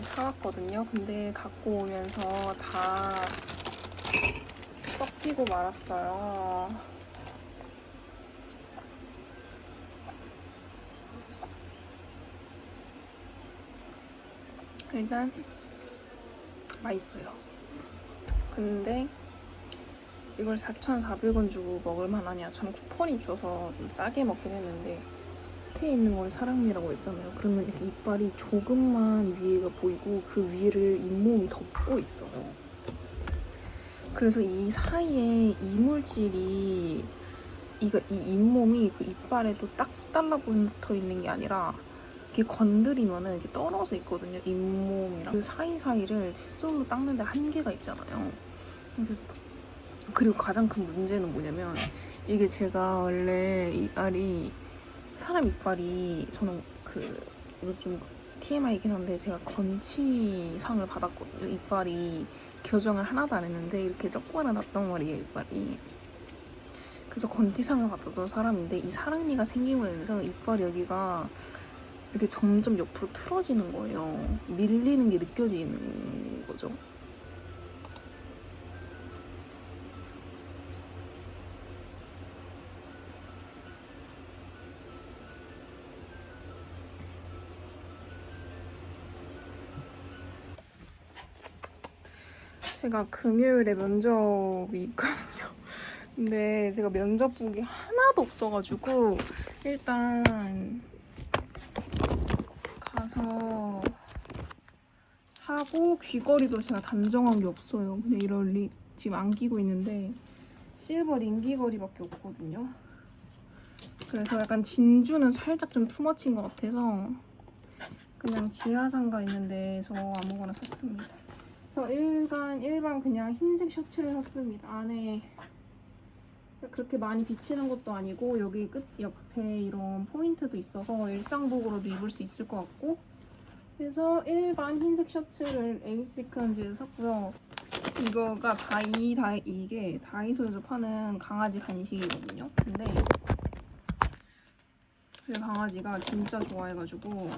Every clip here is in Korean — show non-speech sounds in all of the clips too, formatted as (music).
이걸 사왔거든요. 근데 갖고 오면서 다 썩히고 말았어요. 일단 맛있어요. 근데 이걸 4,400원 주고 먹을 만하냐? 저는 쿠폰이 있어서 좀 싸게 먹긴 했는데 끝에 있는 걸 사랑니라고 했잖아요. 그러면 이렇게 이빨이 조금만 위에가 보이고 그 위를 잇몸이 덮고 있어요. 그래서 이 사이에 이물질이 이거 이 잇몸이 그 이빨에도 딱 달라붙어 있는 게 아니라 이렇게 건드리면은 이렇게 떨어져 있거든요. 잇몸이랑 그 사이 사이를 칫솔로 닦는데 한계가 있잖아요. 그래서 그리고 가장 큰 문제는 뭐냐면 이게 제가 원래 이빨이 사람 이빨이 저는 그 이거 좀 TMI이긴 한데 제가 건치상을 받았거든요. 이빨이 교정을 하나도 안 했는데 이렇게 조그마한 났단 말이에요 이빨이. 그래서 건치상을 받았던 사람인데 이 사랑니가 생기면서 이빨 여기가 이렇게 점점 옆으로 틀어지는 거예요. 밀리는 게 느껴지는 거죠. 제가 금요일에 면접이 있거든요. (laughs) 근데 제가 면접복이 하나도 없어가지고 일단 가서 사고 귀걸이도 제가 단정한 게 없어요. 그냥 이런 리, 지금 안 끼고 있는데 실버 링 귀걸이밖에 없거든요. 그래서 약간 진주는 살짝 좀 투머치인 것 같아서 그냥 지하상가 있는데 저 아무거나 샀습니다. 그래서 일반 일반 그냥 흰색 셔츠를 샀습니다. 안에 그렇게 많이 비치는 것도 아니고 여기 끝 옆에 이런 포인트도 있어서 일상복으로도 입을 수 있을 것 같고 그래서 일반 흰색 셔츠를 에이시크런지에서 샀고요. 이거가 다이 다이 이게 다이소에서 파는 강아지 간식이거든요. 근데 그 강아지가 진짜 좋아해가지고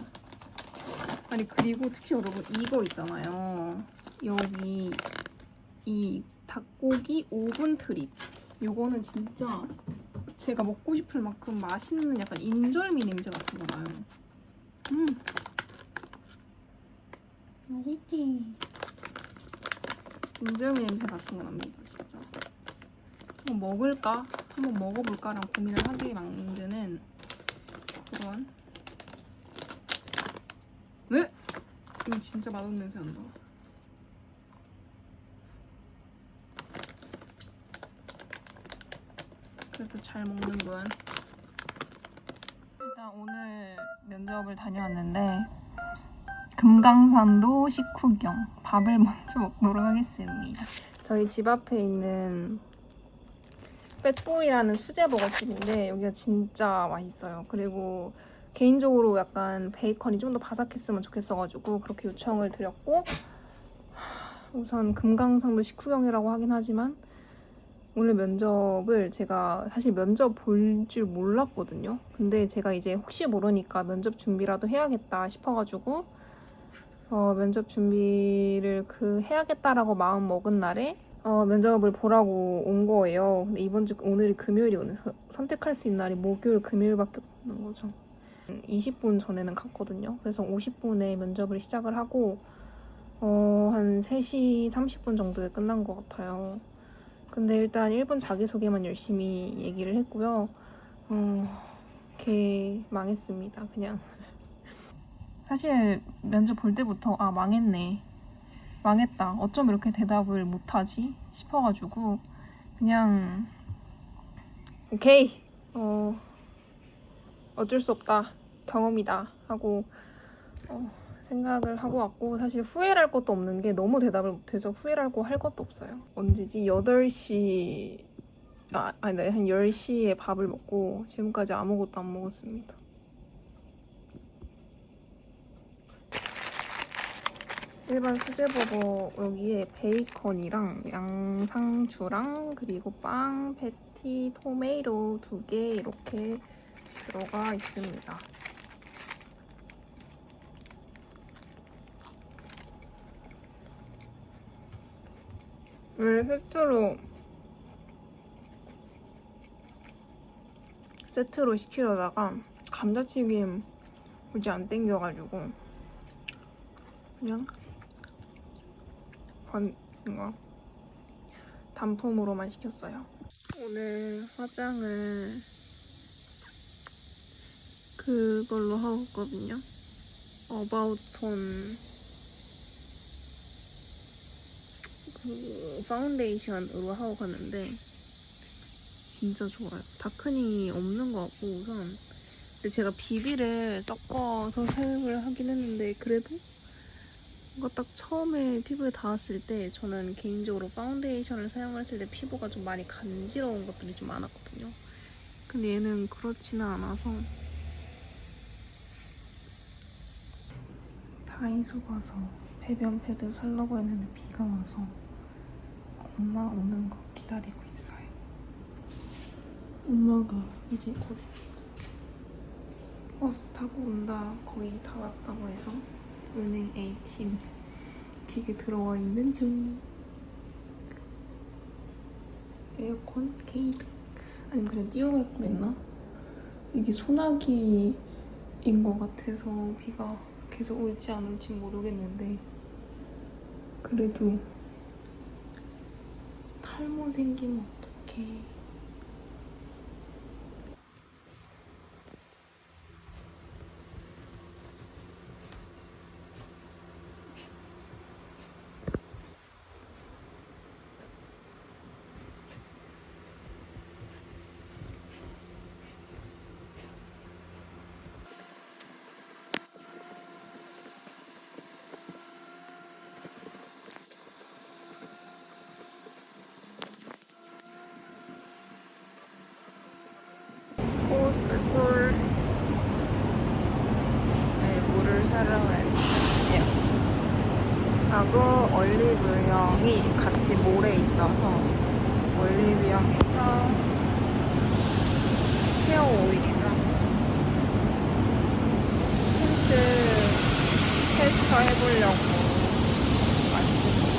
아니 그리고 특히 여러분 이거 있잖아요. 여기 이 닭고기 오븐 트립 요거는 진짜 제가 먹고 싶을 만큼 맛있는 약간 인절미 냄새 같은 거 나요. 음 맛있지? 인절미 냄새 같은 거 납니다 진짜. 한번 먹을까? 한번 먹어볼까랑 고민을 하게 만드는 그런. 네? 이거 진짜 맛없는 냄새 난다. 그래도 잘 먹는군. 일단 오늘 면접을 다녀왔는데 금강산도 식후경 밥을 먼저 먹도록 하겠습니다. 저희 집 앞에 있는 빼뽀이라는 수제 버거집인데 여기가 진짜 맛있어요. 그리고 개인적으로 약간 베이컨이 좀 더 바삭했으면 좋겠어가지고 그렇게 요청을 드렸고 우선 금강산도 식후경이라고 하긴 하지만 오늘 면접을 제가 사실 면접 볼 줄 몰랐거든요. 근데 제가 이제 혹시 모르니까 면접 준비라도 해야겠다 싶어가지고 어, 면접 준비를 그 해야겠다라고 마음 먹은 날에 어, 면접을 보라고 온 거예요. 근데 이번 주 오늘이 금요일이 오늘 서- 선택할 수 있는 날이 목요일, 금요일밖에 없는 거죠. 20분 전에는 갔거든요. 그래서 50분에 면접을 시작을 하고 어, 한 3시 30분 정도에 끝난 것 같아요. 근데 일단 1분 자기소개만 열심히 얘기를 했고요. 어, 개 망했습니다. 그냥. (laughs) 사실 면접 볼 때부터 아 망했네. 망했다. 어쩜 이렇게 대답을 못하지? 싶어가지고 그냥 오케이. 어 어쩔 수 없다. 경험이다. 하고 어, 생각을 하고 왔고 사실 후회할 것도 없는 게 너무 대답을 못해서 후회하고 할 것도 없어요. 언제지? 8시 아, 아니 네, 한 10시에 밥을 먹고 지금까지 아무것도 안 먹었습니다. 일반 수제버거 여기에 베이컨이랑 양상추랑 그리고 빵, 패티, 토메이토 두개 이렇게 들어가 있습니다. 오늘 세트로 세트로 시키려다가 감자튀김 굳이 안 땡겨가지고 그냥 번 이거 단품으로만 시켰어요. 오늘 화장을 그걸로 하고 있거든요. 어바웃톤 그 파운데이션으로 하고 갔는데 진짜 좋아요. 다크닝이 없는 것 같고 우선 근데 제가 비비를 섞어서 사용을 하긴 했는데 그래도 뭔가 딱 처음에 피부에 닿았을 때 저는 개인적으로 파운데이션을 사용했을 때 피부가 좀 많이 간지러운 것들이 좀 많았거든요. 근데 얘는 그렇지는 않아서 다이소 가서 배변 패드 살려고 했는데 비가 와서 엄마 오는 거 기다리고 있어요. 엄마가 이제 곧 버스 타고 온다. 거의 다 왔다고 해서 은행 A팀 픽에 들어와 있는 중. 에어컨 게이드. 아니면 그냥 뛰어갈 뻔했나? 이게 소나기인 것 같아서 비가 계속 올지 안 올지 모르겠는데 그래도 탈모 생기면 어떡해. 포스트골 네, 물을 사러 왔어요. 하고 올리브영이 같이 몰에 있어서 올리브영에서 헤어 오일이랑 틴트 테스터 해보려고 왔습니다.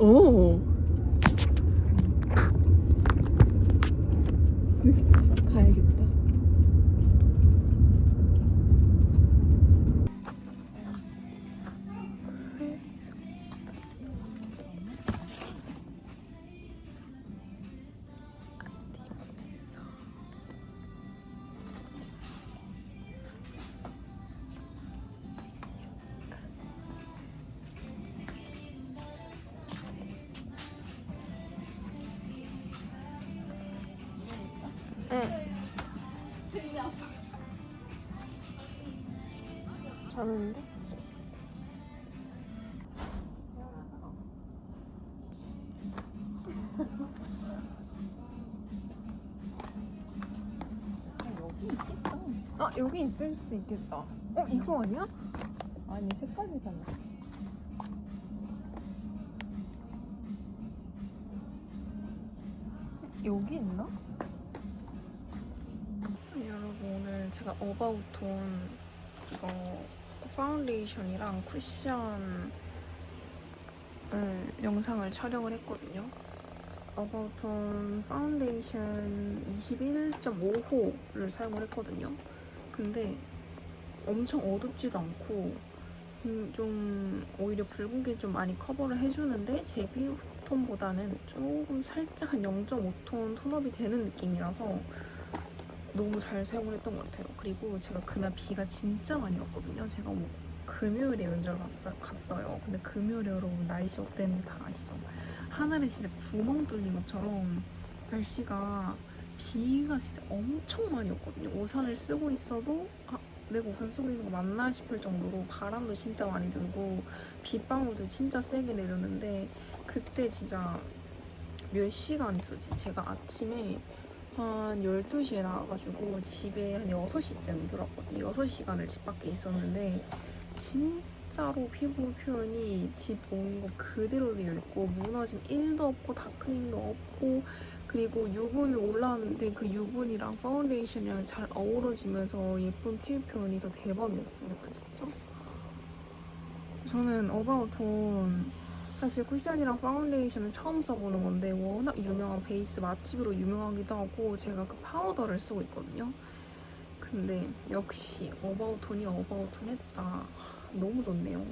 오. 자는데? 아 여기 있을 수도 있겠다. 어 이거 아니야? 아니 색깔이 달라. 여기 있나? 여러분 오늘 제가 어바웃 톤 이거 파운데이션이랑 쿠션을 영상을 촬영을 했거든요. 어바웃톤 파운데이션 21.5호를 사용을 했거든요. 근데 엄청 어둡지도 않고 음, 좀 오히려 붉은 게 좀 많이 커버를 해주는데 제 피부톤보다는 조금 살짝 한 0.5톤 톤업이 되는 느낌이라서 너무 잘 사용을 했던 것 같아요. 그리고 제가 그날 비가 진짜 많이 왔거든요. 제가 뭐 금요일에 면접을 갔어, 갔어 요. 근데 금요일에 여러분 날씨 어땠는지 다 아시죠? 하늘에 진짜 구멍 뚫린 것처럼 날씨가 비가 진짜 엄청 많이 왔거든요. 우산을 쓰고 있어도 아, 내가 우산 쓰고 있는 거 맞나 싶을 정도로 바람도 진짜 많이 들고 빗방울도 진짜 세게 내렸는데 그때 진짜 몇 시간 있었지? 제가 아침에 한 12시에 나와가지고 집에 한 6시쯤 들었거든요. 6시간을 집 밖에 있었는데 진짜로 피부 표현이 집 온 거 그대로 되어 있고 무너짐 1도 없고 다크닝도 없고 그리고 유분이 올라왔는데 그 유분이랑 파운데이션이랑 잘 어우러지면서 예쁜 피부 표현이 더 대박이었어요. 진짜. 저는 어바웃 톤 사실 쿠션이랑 파운데이션을 처음 써보는 건데 워낙 유명한 베이스 맛집으로 유명하기도 하고 제가 그 파우더를 쓰고 있거든요. 근데 역시 어바웃톤이 어바웃톤 했다. 너무 좋네요.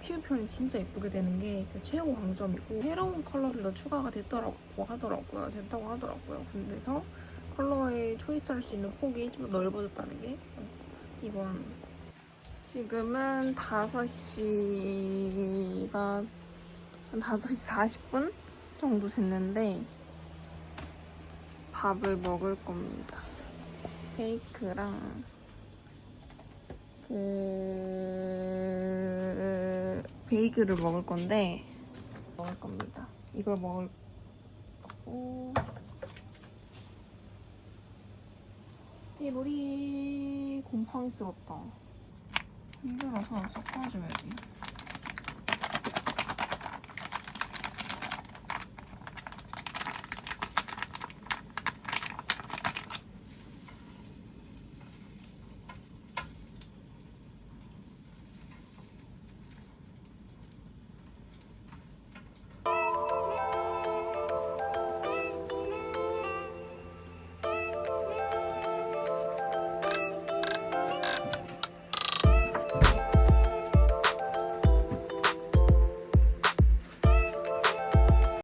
피부 표현이 진짜 예쁘게 되는 게 제 최고 강점이고 새로운 컬러들도 추가가 됐더라고 하더라고요. 됐다고 하더라고요. 근데서 컬러에 초이스할 수 있는 폭이 좀더 넓어졌다는 게 어, 이건 지금은 5시가 한 5시 40분 정도 됐는데 밥을 먹을 겁니다. 케이크랑 그 베이글을 먹을 건데 먹을 겁니다. 이걸 먹을 거고 이 머리 곰팡이스럽다. 힘들어서 섞어줘야지.